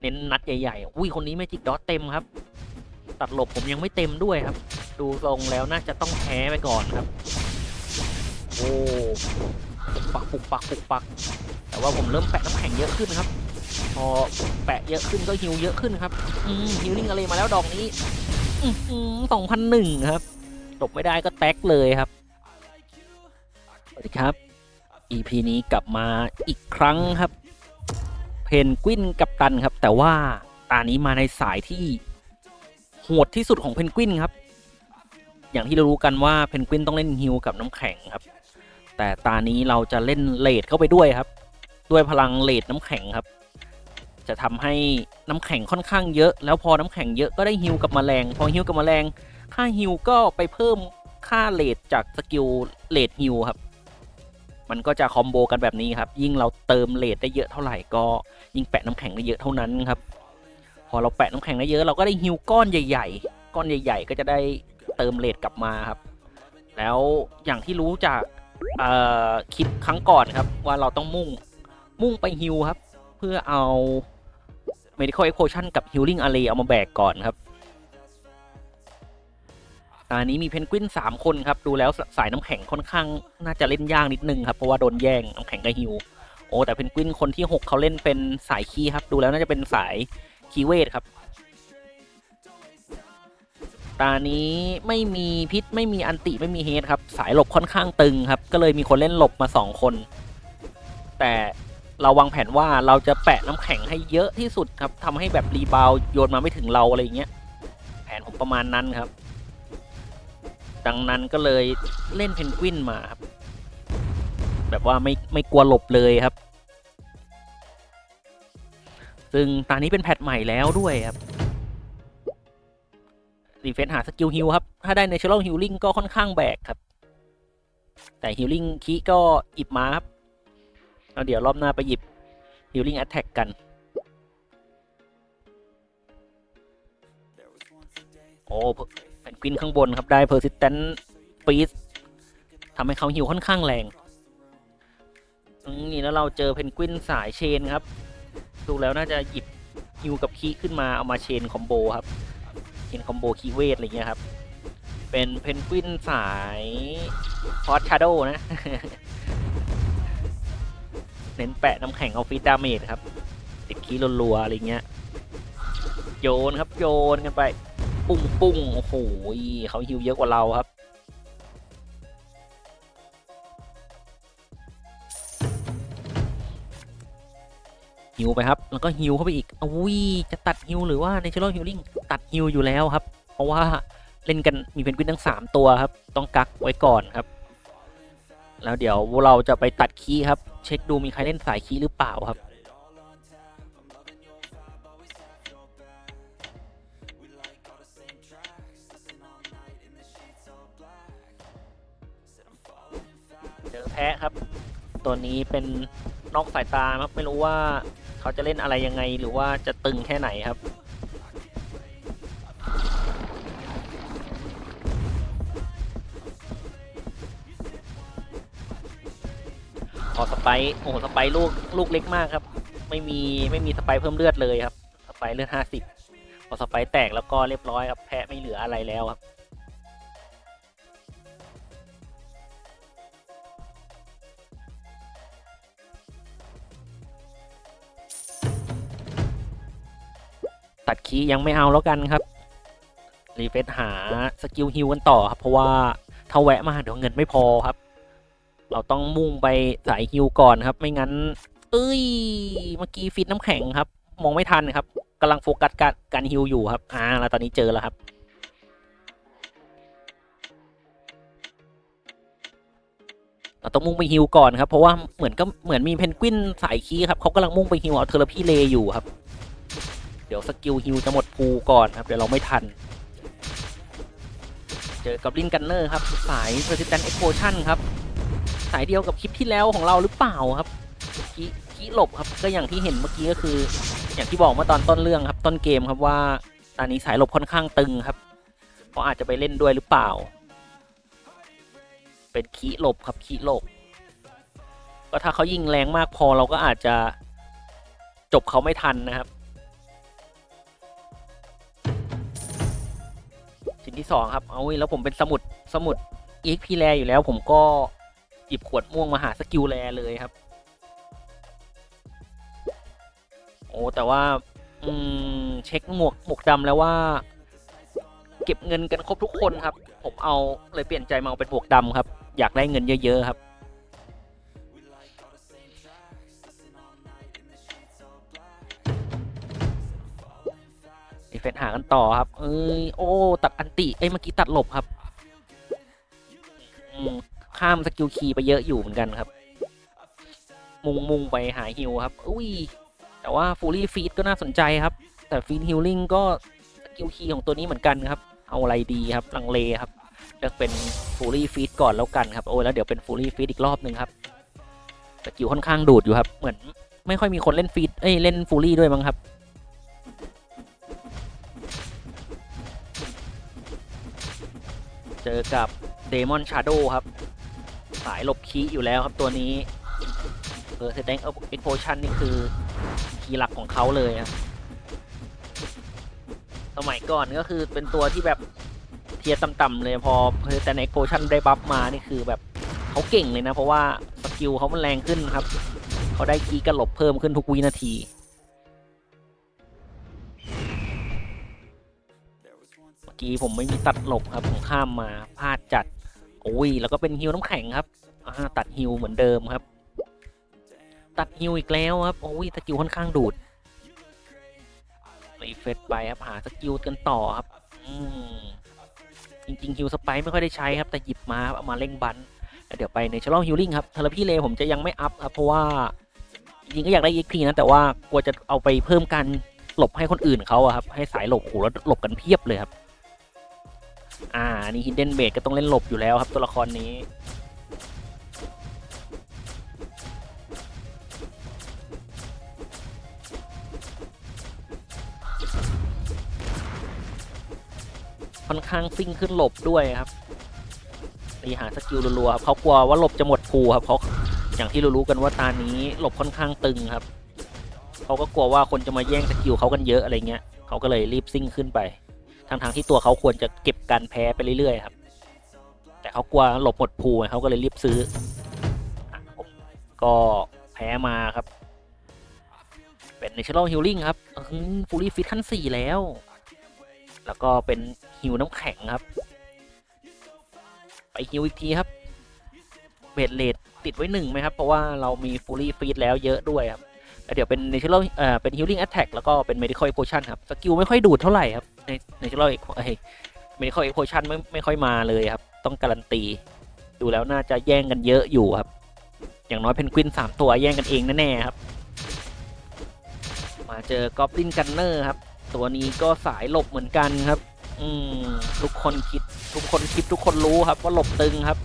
เน้นนัดใหญ่ๆ อุ้ยคนนี้เมจิกดอทเต็มครับ ตัดหลบผมยังไม่เต็มด้วยครับ ดูทรงแล้วน่าจะต้องแพ้ไปก่อนครับ โอ้ปักปุกปักปุกปัก แต่ว่าผมเริ่มแปะน้ำแข็งเยอะขึ้นครับ พอแปะเยอะขึ้นก็ฮิวเยอะขึ้นครับฮิวลิ่งอะไรมาแล้วดอกนี้สองพันหนึ่งครับจบไม่ได้ก็แท็กเลยครับ สวัสดีครับ EP นี้กลับมาอีกครั้งครับ เพนกวินกับตันครับ แต่ว่าตานี้มาในสายที่โหดที่สุดของเพนกวินครับ อย่างที่เรารู้กันว่าเพนกวินต้องเล่นฮิวกับน้ำแข็งครับ แต่ตานี้เราจะเล่นเลดเข้าไปด้วยครับ ด้วยพลังเลดน้ำแข็งครับ จะทำให้น้ำแข็งค่อนข้างเยอะ แล้วพอน้ำแข็งเยอะก็ได้ฮิวกับแมลง พอฮิวกับแมลงค่าฮิวก็ไปเพิ่มค่าเลดจากสกิลเลดฮิวครับ มันก็จะคอมโบกันแบบนี้ครับ ยิ่งเราเติมเลดได้เยอะเท่าไหร่ก็ยิ่งแปะน้ำแข็งได้เยอะเท่านั้นครับ พอเราแปะน้ำแข็งได้เยอะเราก็ได้ฮิวก้อนใหญ่ๆ ก้อนใหญ่ ๆ ก็จะได้เติมเลดกลับมาครับ แล้วอย่างที่รู้จากคลิปครั้งก่อนครับ ว่าเราต้องมุ่งมุ่งไปฮิวครับ เพื่อเอา medical explosion กับ healing array เอามาแบกก่อนครับ อันนี้มีเพนกวินสามคนครับ ดูแล้วสายน้ำแข็งค่อนข้างน่าจะเล่นยากนิดนึงครับ เพราะว่าโดนแย่งน้ำแข็งกับฮิว โอ้ แต่เพนกวินคนที่ 6 เขาเล่นเป็นสายคีครับ ดูแล้วน่าจะเป็นสายคีเวทครับ ตานี้ไม่มีพิษไม่มีอันติไม่มีเฮดครับ สายหลบค่อนข้างตึงครับ ก็เลยมีคนเล่นหลบมา 2 คน แต่เราวางแผนว่าเราจะแปะน้ำแข็งให้เยอะที่สุดครับทำให้แบบรีบาวโยนมาไม่ถึงเราอะไรอย่างเงี้ย แผนผมประมาณนั้นครับ ดังนั้นก็เลยเล่นเพนกวินมาครับ แบบว่าไม่ไม่กลัวหลบเลยครับ ซึ่งตอนนี้เป็นแพทใหม่แล้วด้วยครับรีเฟนหาสกิลฮิลครับ ถ้าได้ในเชลล์ฮิลลิ่งก็ค่อนข้างแบกครับ แต่ฮิลลิ่งคีก็หยิบมาครับแล้วเดี๋ยวรอบหน้าไปหยิบฮิลลิ่งแอตแทกกัน โอ้ นกวินข้างบนครับ ได้ persistent freeze ทำให้เขาฮิวค่อนข้างแรงนี่แล้วเราเจอเพนกวินสายเชนครับ ดูแล้วน่าจะหยิบฮิวกับคีขึ้นมาเอามาเชนคอมโบครับเชนคอมโบคีเวทอะไรเงี้ยครับ เป็นเพนกวินสายพอ s ชาโดนะ เน้นแปะน้ำแข็งเอาฟิตดาเมจครับติดคีรัวๆอะไรเงี้ย โยนครับโยนกันไป ปุ้งปุ้งโอ้โหเขาฮิวเยอะกว่าเราครับ ฮิวไปครับ แล้วก็ฮิวเข้าไปอีกอุ้ยจะตัดฮิวหรือว่าในเชลล์ฮิลลิ่งตัดฮิวอยู่แล้วครับ เพราะว่าเล่นกันมีเพนกวินทั้ง 3 ตัวครับ ต้องกักไว้ก่อนครับ แล้วเดี๋ยวเราจะไปตัดคีครับ เช็คดูมีใครเล่นสายคีหรือเปล่าครับ แพ้ครับ ตัวนี้เป็นนอกสายตาครับไม่รู้ว่าเขาจะเล่นอะไรยังไงหรือว่าจะตึงแค่ไหนครับพอสไปร์โอ้โหสไปร์ลูกลูกเล็กมากครับ ไม่มีไม่มีสไปร์เพิ่มเลือดเลยครับ สไปร์เลือดห้าสิบพอสไปร์แตกแล้วก็เรียบร้อยครับแพ้ไม่เหลืออะไรแล้วครับ ตัดคียังไม่เอาแล้วกันครับ รีเฟซหาสกิลฮิวกันต่อครับ เพราะว่าถ้าแวะมาเดี๋ยวเงินไม่พอครับ เราต้องมุ่งไปสายฮิวก่อนครับ ไม่งั้น เอ้ย เมื่อกี้ฟิตน้ำแข็งครับ มองไม่ทันครับกำลังโฟกัสการการฮิวอยู่ครับ อ่า แล้วตอนนี้เจอแล้วครับเราต้องมุ่งไปฮิวก่อนครับ เพราะว่าเหมือนก็เหมือนมีเพนกวินสายคีครับเขากำลังมุ่งไปฮิวเอาเทอร์พีเลอยู่ครับ เดี๋ยวสกิลฮิวจะหมดพูก่อนครับ เดี๋ยวเราไม่ทัน เจอกับลินกันเนอร์ครับ สาย Persistent Explosion ครับ สายเดียวกับคลิปที่แล้วของเราหรือเปล่าครับคีคีหลบครับ ก็อย่างที่เห็นเมื่อกี้ก็คือ อย่างที่บอกเมื่อตอนต้นเรื่องครับ ต้นเกมครับว่าตอนนี้สายหลบค่อนข้างตึงครับเพราะอาจจะไปเล่นด้วยหรือเปล่า เป็นคีหลบครับคีหลบ ก็ถ้าเขายิงแรงมากพอเราก็อาจจะจบเขาไม่ทันนะครับ สิ่งที่สองครับ เอาแล้วผมเป็นสมุดสมุด EXP แรอยู่แล้ว ผมก็หยิบขวดม่วงมาหาสกิลแรเลยครับ โอ้แต่ว่าอืมเช็คหมวกหมวกดำแล้วว่า เก็บเงินกันครบทุกคนครับ ผมเอาเลยเปลี่ยนใจมาเอาเป็นหมวกดำครับ อยากได้เงินเยอะๆครับ ดีเฟนหากันต่อครับ เอ้ย โอ้ ตัดอันติ เอ้ย เมื่อกี้ตัดหลบครับ ข้ามสกิลคีไปเยอะอยู่เหมือนกันครับ มุงมุงไปหาฮิวครับ อุ้ย แต่ว่าฟูลี่ฟีดก็น่าสนใจครับ แต่ฟีดฮิลลิ่งก็สกิลคีของตัวนี้เหมือนกันครับ เอาอะไรดีครับ ลังเลครับ เลือกเป็นฟูลี่ฟีดก่อนแล้วกันครับ โอ้แล้วเดี๋ยวเป็นฟูลี่ฟีดอีกรอบหนึ่งครับสกิลค่อนข้างดูดอยู่ครับ เหมือนไม่ค่อยมีคนเล่นฟีดเอ้ย เล่นฟูลี่ด้วยมั้งครับ เจอกับเดมอนชาร์โดครับ สายหลบคีอยู่แล้วครับตัวนี้เออเซตแดงเอ็กโพชันนี่คือคีย์หลักของเขาเลยครับสมัยก่อนก็คือเป็นตัวที่แบบเทียร์ต่ำๆเลยพอเพอแต่ในโพชันได้บัฟมานี่คือแบบเขาเก่งเลยนะ เพราะว่าสกิลเขามันแรงขึ้นครับ เขาได้คีย์กระหลบเพิ่มขึ้นทุกวินาที กี้ผมไม่มีตัดหลบครับผมข้ามมาพลาดจัดโอ้ยแล้วก็เป็นฮิวน้ำแข็งครับตัดฮิวเหมือนเดิมครับ ตัดฮิวอีกแล้วครับโอ้ยสกิลค่อนข้างดูดรีเฟซไปครับหาสกิลกันต่อครับอืจริงๆฮิวสไปไม่ค่อยได้ใช้ครับแต่หยิบมาเอามาเร่งบันแล้วเดี๋ยวไปในช l ล r ฮิลลิ่งครับเทเลพี่เลผมจะยังไม่อัพครับเพราะว่าจริงก็อยากได้ EXP นะแต่ว่ากลัวจะเอาไปเพิ่มการหลบให้คนอื่นเขาอะครับให้สายหลบโหแล้วหลบกันเพียบเลยครับ อ่านี่ฮิดเด้นเบดก็ต้องเล่นหลบอยู่แล้วครับตัวละครนี้ค่อนข้างซิ่งขึ้นหลบด้วยครับนี่หาสกิลรัวๆครับเขากลัวว่าหลบจะหมดภูครับเขาอย่างที่รู้ๆกันว่าตานี้หลบค่อนข้างตึงครับเขาก็กลัวว่าคนจะมาแย่งสกิลเขากันเยอะอะไรเงี้ยเขาก็เลยรีบซิ่งขึ้นไป ทั้งๆที่ตัวเขาควรจะเก็บการแพ้ไปเรื่อยๆครับ แต่เขากลัวหลบหมดภูเขาก็เลยรีบซื้ออะผมก็แพ้มาครับ เป็น Natural Healing ครับฟูลี่ฟิตขั้นสี่แล้ว แล้วก็เป็นฮิวน้ำแข็งครับ ไปฮิวอีกทีครับเบดเลดติดไว้หนึ่งไหมครับ เพราะว่าเรามีฟูลี่ฟีดแล้วเยอะด้วยครับ เดี๋ยวเป็น Natural เอ่อเป็น Healing Attack แล้วก็เป็น Medical Potion ครับสกิลไม่ค่อยดูดเท่าไหร่ครับใน Natural เอ้ย Medical Potion ไม่ไม่ค่อยมาเลยครับ ต้องการันตี ดูแล้วน่าจะแย่งกันเยอะอยู่ครับ อย่างน้อยเพนกวินสามตัวแย่งกันเองแน่ๆครับ มาเจอกอบลินกันเนอร์ครับ ตัวนี้ก็สายหลบเหมือนกันครับ อืมทุกคนคิดทุกคนคิดทุกคนรู้ครับ ว่าหลบตึงครับ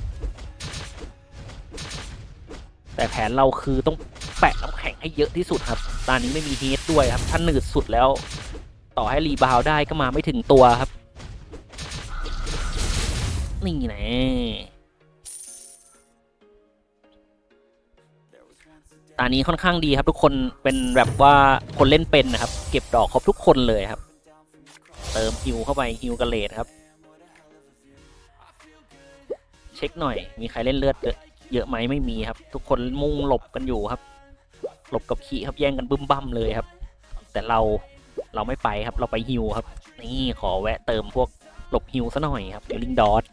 แต่แผนเราคือต้อง แปะน้ำแข็งให้เยอะที่สุดครับตอนนี้ไม่มีเฮดด้วยครับถ้าหนืดสุดแล้ว ต่อให้รีบาวได้ก็มาไม่ถึงตัวครับ นี่แน่ตอนนี้ค่อนข้างดีครับทุกคนเป็นแบบว่าคนเล่นเป็นนะครับ เก็บดอกครบทุกคนเลยครับ เติมฮิวเข้าไปฮิวกระเลดครับ เช็คหน่อย มีใครเล่นเลือดเยอะไหมไม่มีครับ ทุกคนมุ่งหลบกันอยู่ครับ ลบกับขี่ครับแย่งกันบึ้มบั้มเลยครับ แต่เราเราไม่ไปครับเราไปฮิวครับ นี่ขอแวะเติมพวกหลบฮิวซะหน่อยครับเดลิงดอส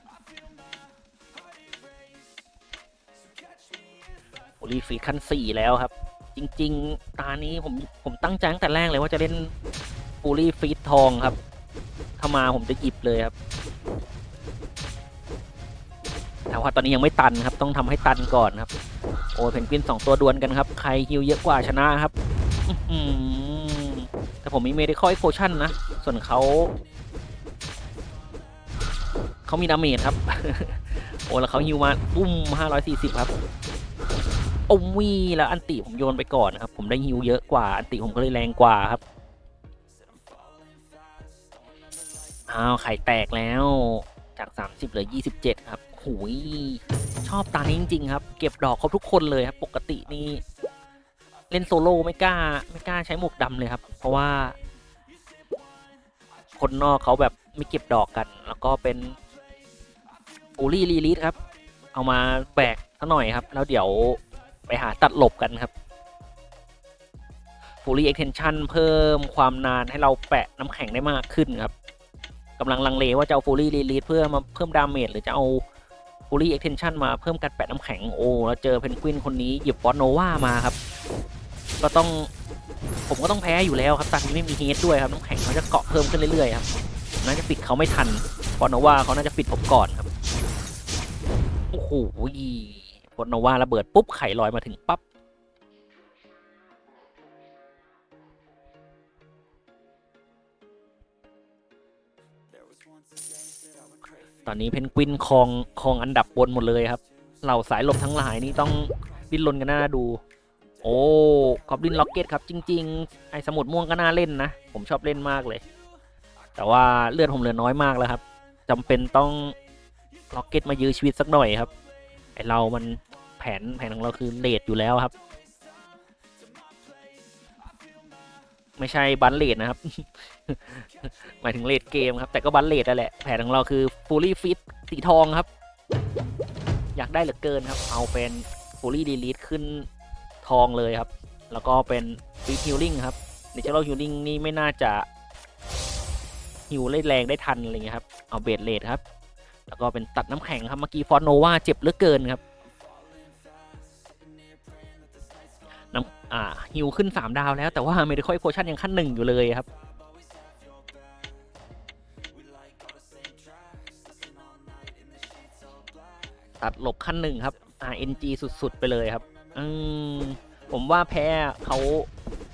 โอลีฟีขั้นสี่แล้วครับ จริง ๆ ตานี้ผมผมตั้งใจตั้งแต่แรกเลยว่าจะเล่นฟูลี่ฟีดทองครับ ถ้ามาผมจะหยิบเลยครับแต่ว่าตอนนี้ยังไม่ตันครับ ต้องทำให้ตันก่อนครับ โอ้ยเพนกวินสองตัวดวลกันครับ ใครฮิวเยอะกว่าชนะครับแต่ผมมีเมดิคอลเอ็กโพชั่นนะ ส่วนเขาเขามีดาเมจครับ โอ้แล้วเขาฮิวมาปุ้มห้าร้อยสี่สิบครับอมวีแล้วอันติผมโยนไปก่อนนะครับ ผมได้ฮิวเยอะกว่า อันติผมก็เลยแรงกว่าครับอ้าวไข่แตกแล้วจาก 30เหลือ 27 ครับ หูยชอบตานี้จริง ๆ ครับ เก็บดอกครบทุกคนเลยครับ ปกตินี่เล่นโซโล่ไม่กล้า ไม่กล้าใช้หมวกดำเลยครับ เพราะว่า คนนอกเขาแบบไม่เก็บดอกกัน แล้วก็เป็นฟูลี่รีลิสครับ เอามาแบกซะหน่อยครับ แล้วเดี๋ยวไปหาตัดหลบกันครับฟูลี่เอ็กเทนชันเพิ่มความนานให้เราแปะน้ำแข็งได้มากขึ้นครับกำลังลังเลว่าจะเอาฟูลี่รีลิสเพื่อมาเพิ่มดาเมจหรือจะเอา คูลี่เอ็กเทนชันมาเพิ่มการแปะน้ำแข็งโอ้แล้วเจอเพนกวินคนนี้หยิบฟอสโนวามาครับ ก็ต้องผมก็ต้องแพ้อยู่แล้วครับตอนนี้ไม่มีเฮดด้วยครับน้ำแข็งเขาจะเกาะเพิ่มขึ้นเรื่อยๆครับน่าจะปิดเขาไม่ทันฟอสโนวาเขาน่าจะปิดผมก่อนครับโอ้โหฟอสโนวาระเบิดปุ๊บไข่ลอยมาถึงปั๊บ ตอนนี้เพนกวินครองครองอันดับบนหมดเลยครับ เหล่าสายหลบทั้งหลายนี่ต้องดิ้นรนกันหน้าดู โอ้กอบลินล็อกเก็ตครับจริง ๆ ไอ้สมุดม่วงก็น่าเล่นนะ ผมชอบเล่นมากเลย แต่ว่าเลือดผมเหลือน้อยมากแล้วครับจำเป็นต้องล็อกเก็ตมายื้อชีวิตสักหน่อยครับ ไอเรามันแผนแผนของเราคือเลดอยู่แล้วครับ ไม่ใช่บันเลดนะครับ หมายถึงเลดเกมครับ แต่ก็บันเลดนั่นแหละ แผนของเราคือฟูลี่ฟิตสีทองครับ อยากได้เหลือเกินครับ เอาเป็นฟูลี่ดีลีทขึ้นทองเลยครับ แล้วก็เป็นฟิตฮิลลิ่งครับในเชลล์ฮิลลิ่งนี่ไม่น่าจะฮิวได้แรงได้ทันอะไรเงี้ยครับ เอาเบดเลดครับ แล้วก็เป็นตัดน้ำแข็งครับ เมื่อกี้ฟอนโนวาเจ็บเหลือเกินครับ น้ำอ่าฮิวขึ้น 3 ดาวแล้วแต่ว่าเมดิคอยโพชั่นยังขั้นหนึ่งอยู่เลยครับ ตัดหลบขั้นหนึ่งครับ RNG สุด ๆ ไปเลยครับ อืม ผมว่าแพ้เขา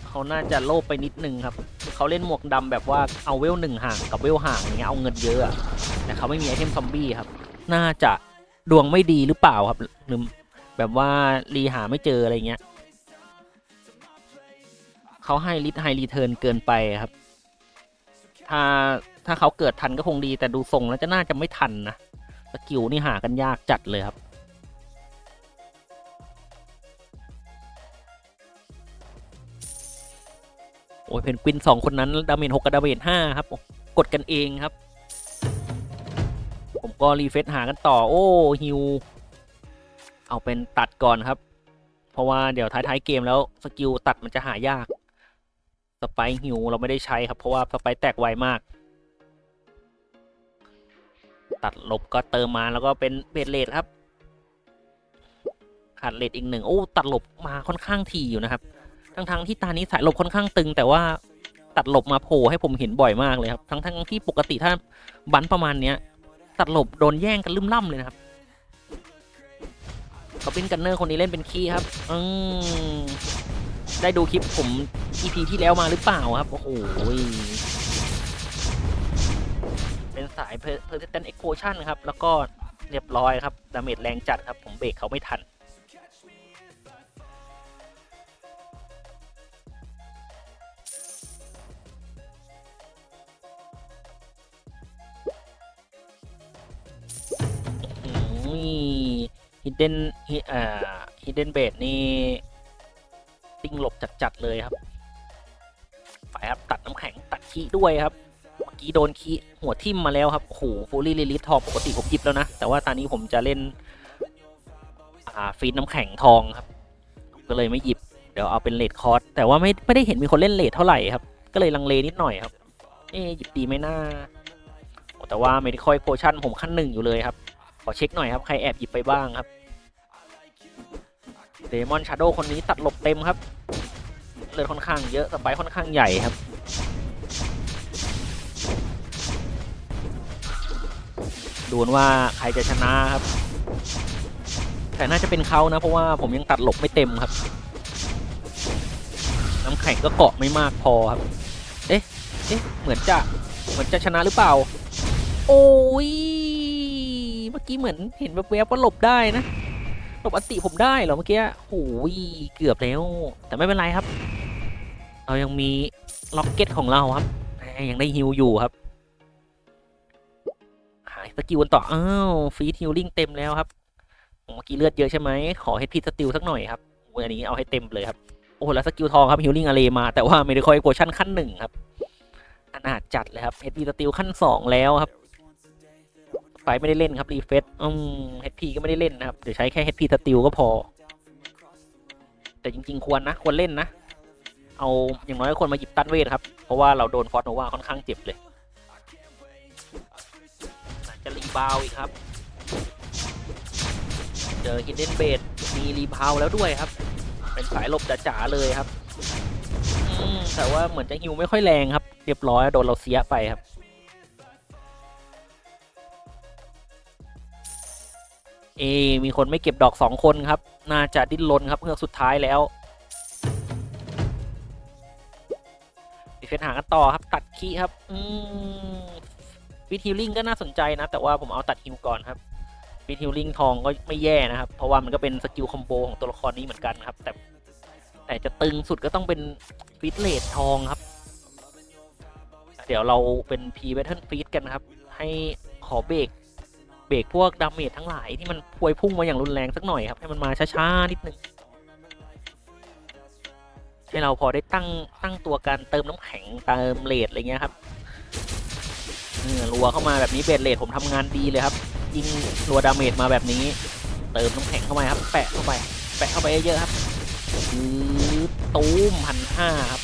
เขาน่าจะโลภไปนิดนึงครับ เขาเล่นหมวกดำแบบว่าเอาเวลหนึ่งห่างกับเวลห่างอย่างเงี้ยเอาเงินเยอะอะแต่เขาไม่มีไอเทมซอมบี้ครับ น่าจะดวงไม่ดีหรือเปล่าครับหรือแบบว่ารีหาไม่เจออะไรเงี้ย เขาให้ลิทไฮรีเทิร์นเกินไปครับ ถ้าถ้าเขาเกิดทันก็คงดีแต่ดูทรงแล้วจะน่าจะไม่ทันนะสกิลนี่หากันยากจัดเลยครับ โอ้ยเพนกวินสองคนนั้น ดาเมจหกกับดาเมจห้าครับ กดกันเองครับ ผมก็รีเฟซหากันต่อ โอ้ฮิว เอาเป็นตัดก่อนครับ เพราะว่าเดี๋ยวท้าย ๆ เกมแล้ว สกิลตัดมันจะหายาก สไปร์ฮิวเราไม่ได้ใช้ครับ เพราะว่าสไปร์แตกไวมาก ตัดหลบก็เติมมาแล้วก็เป็นเบดเลดครับ ขาดเลดอีกหนึ่งโอ้ตัดหลบมาค่อนข้างถี่อยู่นะครับ ทั้งๆที่ตานี้สายหลบค่อนข้างตึง แต่ว่าตัดหลบมาโผล่ให้ผมเห็นบ่อยมากเลยครับ ทั้งๆที่ปกติถ้าบันประมาณเนี้ย ตัดหลบโดนแย่งกันลืมล่ำเลยนะครับเขาเป็นกันเนอร์คนนี้เล่นเป็นคีย์ครับ อืม ได้ดูคลิปผม EP ที่แล้วมาหรือเปล่าครับ โอ้โห เป็นสาย Persistent Explosion ครับ แล้วก็เรียบร้อยครับ ดาเมจแรงจัดครับ ผมเบรกเขาไม่ทันฮิดเด้นอ่าฮิดเด้นเบดนี่ ติ้งหลบจัดๆเลยครับไปครับตัดน้ำแข็งตัดขี้ด้วยครับ เมื่อกี้โดนขี้หัวทิ่มมาแล้วครับโอ้โหฟูลี่ลิลิททองปกติผมหยิบแล้วนะ แต่ว่าตอนนี้ผมจะเล่นอ่าฟีดน้ำแข็งทองครับ ก็เลยไม่หยิบ เดี๋ยวเอาเป็นเลดคอร์สแต่ว่าไม่ไม่ได้เห็นมีคนเล่นเลดเท่าไหร่ครับ ก็เลยลังเลนิดหน่อยครับเอ๊หยิบดีไหมน่าแต่ว่าไม่ได้คอยโพชั่นผมขั้นหนึ่งอยู่เลยครับ ขอเช็คหน่อยครับ ใครแอบหยิบไปบ้างครับ เดมอนชาโดคนนี้ตัดหลบเต็มครับเลือดค่อนข้างเยอะสไปค่อนข้างใหญ่ครับ ดูว่าใครจะชนะครับ แต่น่าจะเป็นเขานะ เพราะว่าผมยังตัดหลบไม่เต็มครับ น้ำแข็งก็เกาะไม่มากพอครับ เอ๊ะเอ๊ะเหมือนจะเหมือนจะชนะหรือเปล่า โอ้ยเมื่อกี้เหมือนเห็นแวบๆว่าหลบได้นะ หลบอันติผมได้เหรอเมื่อกี้โอ้ยเกือบแล้ว แต่ไม่เป็นไรครับ เรายังมีล็อกเก็ตของเราครับ ยังได้ฮิวอยู่ครับ หายสกิลต่อ อ้าวฟีดฮิลลิ่งเต็มแล้วครับเมื่อกี้เลือดเยอะใช่ไหม ขอให้พีสติลสักหน่อยครับอันนี้เอาให้เต็มเลยครับ โอ้แล้วสกิลทองครับฮิลลิ่งอารีมา แต่ว่าไม่ได้คอยโกชั่นขั้นหนึ่งครับอนาถจัดเลยครับ HP สติลขั้นสองแล้วครับ ไฟไม่ได้เล่นครับรีเฟซอืม HP ก็ไม่ได้เล่นนะครับ เดี๋ยวใช้แค่ HP สติลก็พอ แต่จริง ๆ ควรนะ ควรเล่นนะ เอาอย่างน้อยควรมาหยิบตันเวทครับ เพราะว่าเราโดนฟอร์โนวาค่อนข้างเจ็บเลย จะรีบาวอีกครับ เจอฮิดเด้นเบดมีรีบาวแล้วด้วยครับ เป็นสายหลบจ๋าเลยครับแต่ว่าเหมือนจะฮิวไม่ค่อยแรงครับ เรียบร้อยโดนเราเสียไปครับ เอ มีคนไม่เก็บดอกสองคนครับ น่าจะดิ้นรนครับเพื่อสุดท้ายแล้วดีเฟนหากันต่อครับ ตัดคีครับ อืมฟิตฮิลลิงก็น่าสนใจนะ แต่ว่าผมเอาตัดฮิวก่อนครับฟิตฮิลลิงทองก็ไม่แย่นะครับ เพราะว่ามันก็เป็นสกิลคอมโบของตัวละครนี้เหมือนกันครับ แต่แต่จะตึงสุดก็ต้องเป็นฟิตเลดทองครับ เดี๋ยวเราเป็นพีเวทเทิลฟีดกันครับ ให้ขอเบรก เบรกพวกดาเมจทั้งหลายที่มันพวยพุ่งมาอย่างรุนแรงสักหน่อยครับให้มันมาช้าๆนิดนึงให้เราพอได้ตั้งตั้งตัวการเติมน้ำแข็งเติมเลดอะไรเงี้ยครับเออรัวเข้ามาแบบนี้เบรเลดผมทำงานดีเลยครับ ยิงรัวดาเมจมาแบบนี้ เติมน้ำแข็งเข้ามาครับ แปะเข้าไป แปะเข้าไปเยอะๆครับอือตูมพันห้าครับ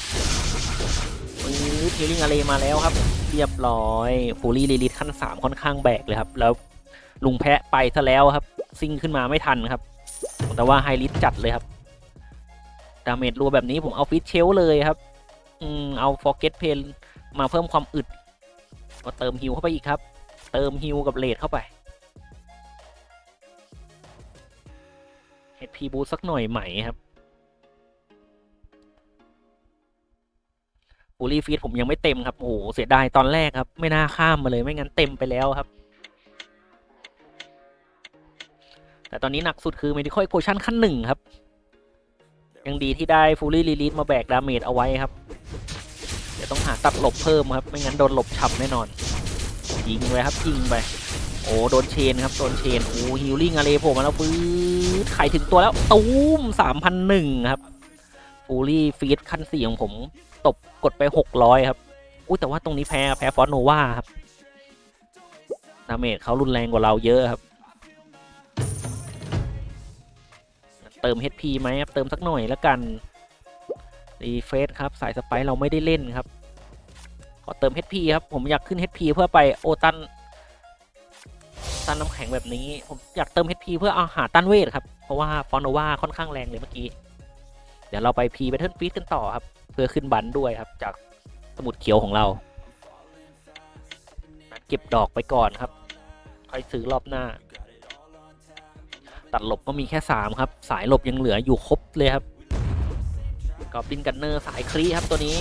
อือทิลลิงอาเลมาแล้วครับ เรียบร้อยฟูลี่ลีลิทขั้นสามค่อนข้างแบกเลยครับ แล้ว ลุงแพะไปซะแล้วครับ ซิ่งขึ้นมาไม่ทันครับ แต่ว่าไฮริสจัดเลยครับ ดาเมจรัวแบบนี้ผมเอาฟิตเชลเลยครับ อืมเอาฟอร์เกตเพนมาเพิ่มความอึดก็เติมฮิวเข้าไปอีกครับ เติมฮิวกับเลดเข้าไป HP บูสักหน่อยใหม่ครับฟูลี่ฟีดผมยังไม่เต็มครับ โอ้โห เสียดายตอนแรกครับ ไม่น่าข้ามมาเลย ไม่งั้นเต็มไปแล้วครับ แต่ตอนนี้หนักสุดคือ Medical Equation ขั้นหนึ่งครับ ยังดีที่ได้ Fully Release มาแบกดาเมจเอาไว้ครับ เดี๋ยวต้องหาตัดหลบเพิ่มครับ ไม่งั้นโดนหลบฉับแน่นอน ยิงไปครับ ยิงไป โอ้โดนเชนครับ โดนเชน โอ้ฮิลลิ่งอะไรโผล่มาแล้วปื๊ดไข่ถึงตัวแล้ว ตูมสามพันหนึ่งครับฟูลี่ฟีดขั้นสี่ของผม ตบกดไปหกร้อยครับอุ้แต่ว่าตรงนี้แพ้ แพ้ฟอนโนวาครับดาเมจเขารุนแรงกว่าเราเยอะครับ เติม HP ไหมครับ เติมสักหน่อยแล้วกันรีเฟสครับ สายสไปร์เราไม่ได้เล่นครับ ขอเติม HP ครับ ผมอยากขึ้น HP เพื่อไปโอตันตันน้ำแข็งแบบนี้ ผมอยากเติม HP เพื่อเอาหาตันเวทครับ เพราะว่าฟอนโนวาค่อนข้างแรงเลยเมื่อกี้ เดี๋ยวเราไป P Battle Feed กันต่อครับ เพื่อขึ้นบันด้วยครับ จากสมุดเขียวของเราเก็บดอกไปก่อนครับค่อยซื้อรอบหน้า ตัดหลบก็มีแค่ 3 ครับ สายหลบยังเหลืออยู่ครบเลยครับกอบลินกันเนอร์สายครีครับตัวนี้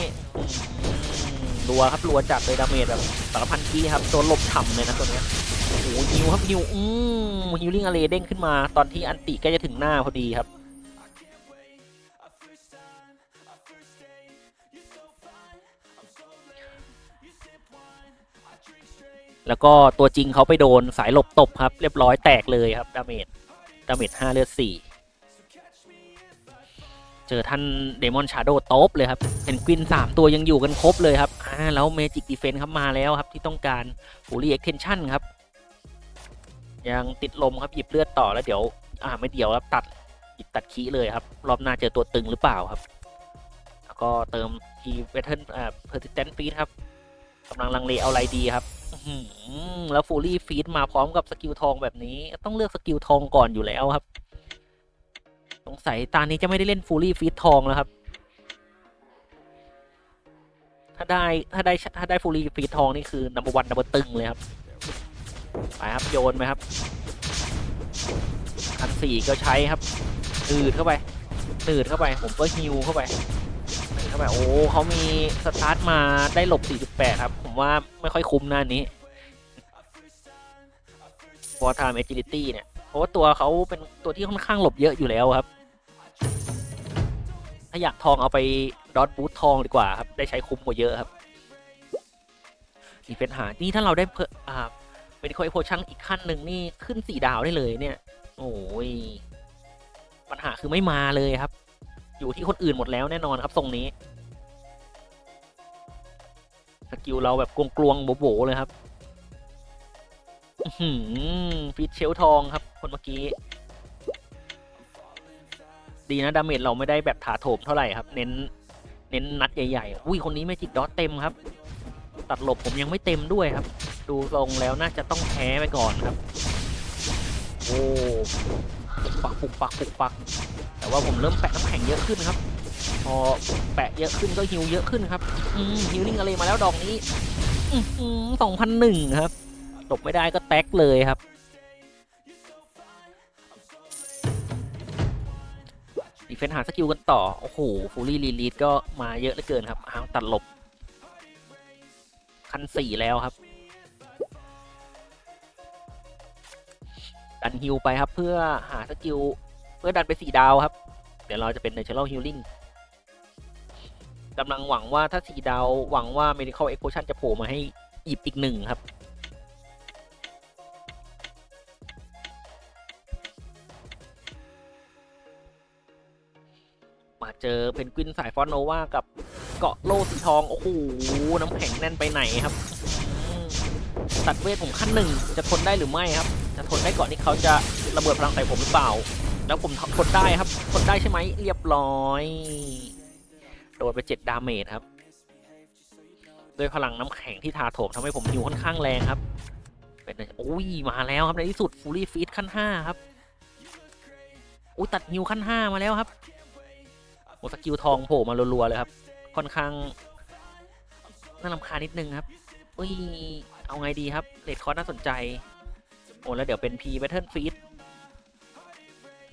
รัวครับรัวจัดเลยดาเมจแบบสารพันคีครับโดนหลบฉ่ำเลยนะตัวนี้โอ้โหฮิวครับฮิวอืมฮิวลิงอาเลเด้งขึ้นมาตอนที่อันติใกล้จะถึงหน้าพอดีครับแล้วก็ตัวจริงเขาไปโดนสายหลบตบครับ เรียบร้อยแตกเลยครับดาเมจ ดาเมจห้าเลือดสี่เจอท่านเดมอนชาโดว์ตบเลยครับเพนกวินสามตัวยังอยู่กันครบเลยครับอ่าแล้วเมจิกดีเฟนครับมาแล้วครับที่ต้องการฟูลี่เอ็กเทนชั่นครับ ยังติดลมครับหยิบเลือดต่อแล้วเดี๋ยว อ่าไม่เดี๋ยวครับตัดหยิบตัดคีย์เลยครับ รอบหน้าเจอตัวตึงหรือเปล่าครับ แล้วก็เติมทีเวทเทิลอ่าเพอร์ซิสแตนฟีดครับ กำลังลังเลเอาอะไรดีครับอื้อหือแล้วฟูลี่ฟีดมาพร้อมกับสกิลทองแบบนี้ ต้องเลือกสกิลทองก่อนอยู่แล้วครับสงสัยตานี้จะไม่ได้เล่นฟูลี่ฟีดทองแล้วครับ ถ้าได้ถ้าได้ถ้าได้ฟูลี่ฟีดทองนี่คือนัมเบอร์วันนัมเบอร์ตึงเลยครับไปครับโยนไหมครับคันสี่ก็ใช้ครับตืดเข้าไปตืดเข้าไป ผมก็ฮิวเข้าไปตืด เข้าไปโอ้เขามีสตาร์ทมาได้หลบ 4.8 ครับ ผมว่าไม่ค่อยคุ้มหน้านี้ War Time Agility เนี่ย เพราะว่าตัวเขาเป็นตัวที่ค่อนข้างหลบเยอะอยู่แล้วครับ ถ้าอยากทองเอาไปดอทบูททองดีกว่าครับ ได้ใช้คุ้มกว่าเยอะครับดีเฟนหา นี่ถ้าเราได้เพิ่อ่าเป็นคอยโพชั่นอีกขั้นหนึ่งนี่ขึ้นสี่ดาวได้เลยเนี่ย โอ้ยปัญหาคือไม่มาเลยครับ อยู่ที่คนอื่นหมดแล้วแน่นอนครับทรงนี้ สกิลเราแบบกลวงๆโบๆเลยครับหือฟิตเชลทองครับ คนเมื่อกี้ ดีนะ ดาเมจเราไม่ได้แบบถาโถมเท่าไหร่ครับ เน้น เน้นนัดใหญ่ๆ อุ้ย คนนี้ไม่จิกดอทเต็มครับ ตัดหลบผมยังไม่เต็มด้วยครับ ดูทรงแล้วน่าจะต้องแพ้ไปก่อนครับ โอ้ปุกปักปุกปักปุกปัก แต่ว่าผมเริ่มแปะน้ำแข็งเยอะขึ้นครับ พอแปะเยอะขึ้นก็ฮิวเยอะขึ้นครับอืมฮิวลิ่งอะไรมาแล้วดอกนี้อสองพันหนึ่งครับหลบไม่ได้ก็แท็กเลยครับ ดีเฟนส์หาสกิลกันต่อ โอ้โห ฟูลี่ลีลีดก็มาเยอะเหลือเกินครับอ้าวตัดหลบ คันสี่แล้วครับดันฮิวไปครับเพื่อหาสกิล เพื่อดันไปสี่ดาวครับ เดี๋ยวเราจะเป็น Natural Healing กำลังหวังว่าถ้าสี่ดาวหวังว่า Medical Explosion จะโผล่มาให้หยิบอีกหนึ่งครับ มาเจอเพนกวินสายฟอนโนวากับเกาะโลสีทอง โอ้โห น้ำแข็งแน่นไปไหนครับตัดเวทผมขั้นหนึ่งจะทนได้หรือไม่ครับ จะทนได้ก่อนที่เขาจะระเบิดพลังใส่ผมหรือเปล่า แล้วผมทนได้ครับทนได้ใช่ไหมเรียบร้อยโดนไปเจ็ดดาเมจครับด้วยพลังน้ำแข็งที่ทาโถมทำให้ผมฮิวค่อนข้างแรงครับ เป็นโอ้ยมาแล้วครับในที่สุดฟูลี่ฟีดขั้นห้าครับอุ้ยตัดฮิวขั้นห้ามาแล้วครับโอสกิลทองโผล่มารัวๆเลยครับ ค่อนข้างน่ารำคาญนิดนึงครับอุ้ยเอาไงดีครับเลดคอร์สน่าสนใจโอ้แล้วเดี๋ยวเป็นพีแบทเทิลฟีด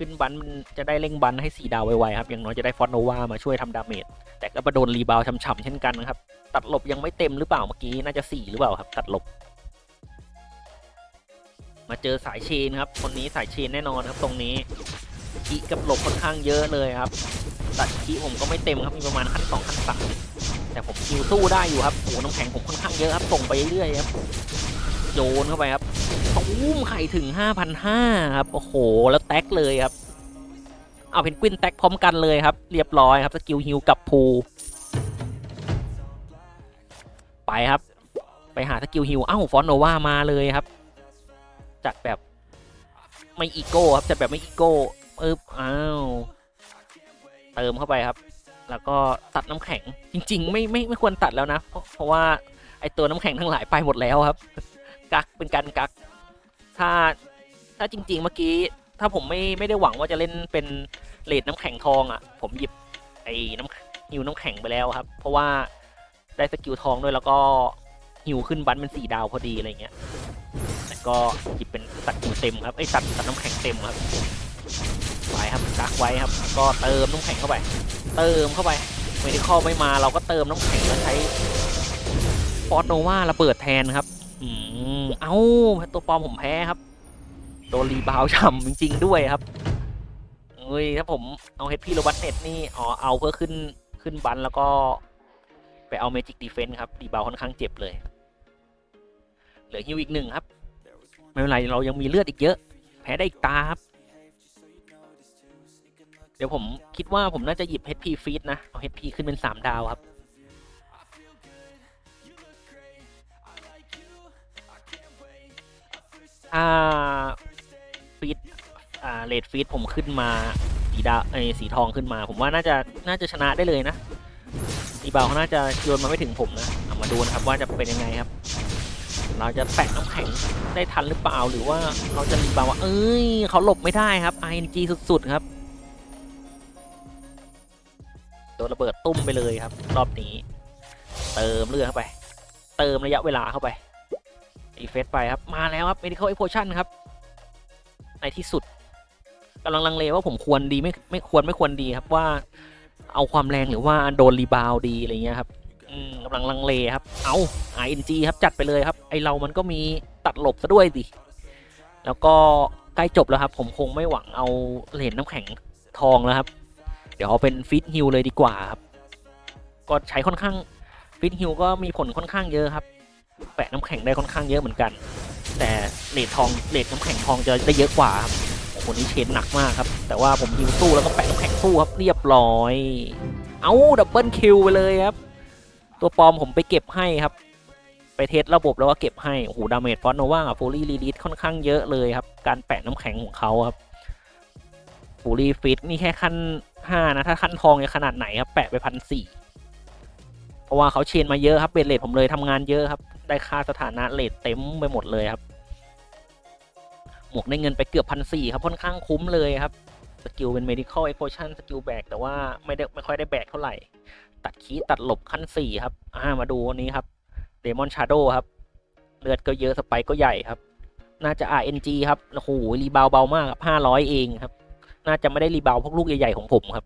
ขึ้นบันมันจะได้เร่งบันให้สีดาวไวๆครับ อย่างน้อยจะได้ฟอนโนวามาช่วยทำดาเมจ แต่ก็มาโดนรีบาวด์ฉ่ำๆเช่นกันนะครับ ตัดหลบยังไม่เต็มหรือเปล่าเมื่อกี้ น่าจะสี่หรือเปล่าครับ ตัดหลบ มาเจอสายเชนครับ คนนี้สายเชนแน่นอนครับตรงนี้คีกับหลบค่อนข้างเยอะเลยครับ ตัดคีผมก็ไม่เต็มครับ มีประมาณขั้นสองขั้นสามแต่ผมคิวสู้ได้อยู่ครับโอ้น้ำแข็งผมค่อนข้างเยอะครับส่งไปเรื่อยๆครับ โยนเข้าไปครับตุ้มไข่ถึง 5,500ครับ โอ้โห แล้วแท็กเลยครับ เอาเพนกวินแท็กพร้อมกันเลยครับ เรียบร้อยครับ สกิลฮิวกับพูไปครับ ไปหาสกิลฮิวเอ้า ฟอนโนวามาเลยครับ จัดแบบไม่อีโก้ครับ จัดแบบไม่อีโก้ปึ๊บอ้าว เติมเข้าไปครับ แล้วก็ตัดน้ำแข็ง จริง ๆ ไม่ไม่ไม่ควรตัดแล้วนะ เพราะเพราะว่าไอตัวน้ำแข็งทั้งหลายไปหมดแล้วครับ กักเป็นการกัก ถ้าถ้าจริง ๆ เมื่อกี้ ถ้าผมไม่ไม่ได้หวังว่าจะเล่นเป็นเลดน้ำแข็งทองอะ ผมหยิบไอ้น้ำฮิวน้ำแข็งไปแล้วครับ เพราะว่าได้สกิลทองด้วยแล้วก็ฮิวขึ้นบันเป็นสี่ดาวพอดีอะไรเงี้ยแต่ก็หยิบเป็นตัดฮิวเต็มครับไอ้ตัดตัดน้ำแข็งเต็มครับไปครับกักไว้ครับ ก็เติมน้ำแข็งเข้าไป เติมเข้าไปเมดิคอลไม่มาเราก็เติมน้ำแข็งแล้วใช้ฟอสโนวาระเบิดแทนครับ อืมเอ้าตัวปลอมผมแพ้ครับโดนรีบาวด์ฉ่ำจริง ๆ ด้วยครับเอ้ยถ้าผมเอาเฮดพีโรบัตเน็ตนี่อ๋อเอาเพื่อขึ้นขึ้นบันแล้วก็ไปเอาเมจิกดีเฟนส์ครับรีบาวค่อนข้างเจ็บเลย เหลือฮิวอีกหนึ่งครับ ไม่เป็นไรเรายังมีเลือดอีกเยอะ แพ้ได้อีกตาครับ เดี๋ยวผมคิดว่าผมน่าจะหยิบ HP feed นะ เอา HP ขึ้นเป็น 3 ดาวครับ ถ้าฟีดอ่าเลดฟีดผมขึ้นมาสีดาไอสีทองขึ้นมา ผมว่าน่าจะน่าจะชนะได้เลยนะอีบาวเขาน่าจะโยนมาไม่ถึงผมนะเอามาดูนะครับว่าจะเป็นยังไงครับ เราจะแปะน้ำแข็งได้ทันหรือเปล่าหรือว่าเราจะรีบาวว่าเอ้ยเขาหลบไม่ได้ครับ ING สุดๆครับโดนระเบิดตุ้มไปเลยครับ รอบนี้ เติมเลือดเข้าไป เติมระยะเวลาเข้าไป อีเฟสไปครับ มาแล้วครับ medical explosion ครับ ในที่สุดกำลังลังเลว่าผมควรดีไม่ไม่ควรไม่ควรดีครับว่าเอาความแรงหรือว่าโดนรีบาวดีอะไรเงี้ยครับกำลังลังเลครับ เอา ING ครับจัดไปเลยครับ ไอเรามันก็มีตัดหลบซะด้วยสิแล้วก็ใกล้จบแล้วครับ ผมคงไม่หวังเอาเหรียญน้ำแข็งทองแล้วครับ เดี๋ยวเอาเป็นฟิตฮิลเลยดีกว่าครับ ก็ใช้ค่อนข้างฟิตฮิลก็มีผลค่อนข้างเยอะครับ แปะน้ำแข็งได้ค่อนข้างเยอะเหมือนกัน แต่เลดทองเลดน้ำแข็งทองจะได้เยอะกว่าครับโอ้โหนี่เชนหนักมากครับ แต่ว่าผมฮิวสู้แล้วก็แปะน้ำแข็งสู้ครับเรียบร้อย เอาดับเบิลคิวไปเลยครับ ตัวปลอมผมไปเก็บให้ครับ ไปเทสระบบแล้วก็เก็บให้โอ้โหดาเมจฟอนโนว่าฟูรี่รีลีสค่อนข้างเยอะเลยครับ การแปะน้ำแข็งของเขาครับฟูรี่ฟิตนี่แค่ขั้นห้านะถ้าขั้นทองจะขนาดไหนครับแปะไปพันสี่ ราะว่าเขาเชนมาเยอะครับเบรเลทผมเลยทำงานเยอะครับ ได้ค่าสถานะเลทเต็มไปหมดเลยครับ หมวกได้เงินไปเกือบพันสี่ครับค่อนข้างคุ้มเลยครับสกิลเป็น medical equation สกิลแบกแต่ว่าไม่ได้ไม่ค่อยได้แบกเท่าไหร่ ตัดคีตัดหลบขั้นสี่ครับอ่ามาดูอันนี้ครับ Demon Shadow ครับ เลือดก็เยอะสไปก็ใหญ่ครับ น่าจะ RNG ครับโอ้โหรีบาวเบามากครับห้าร้อยเองครับ น่าจะไม่ได้รีบาวพวกลูกใหญ่ๆของผมครับ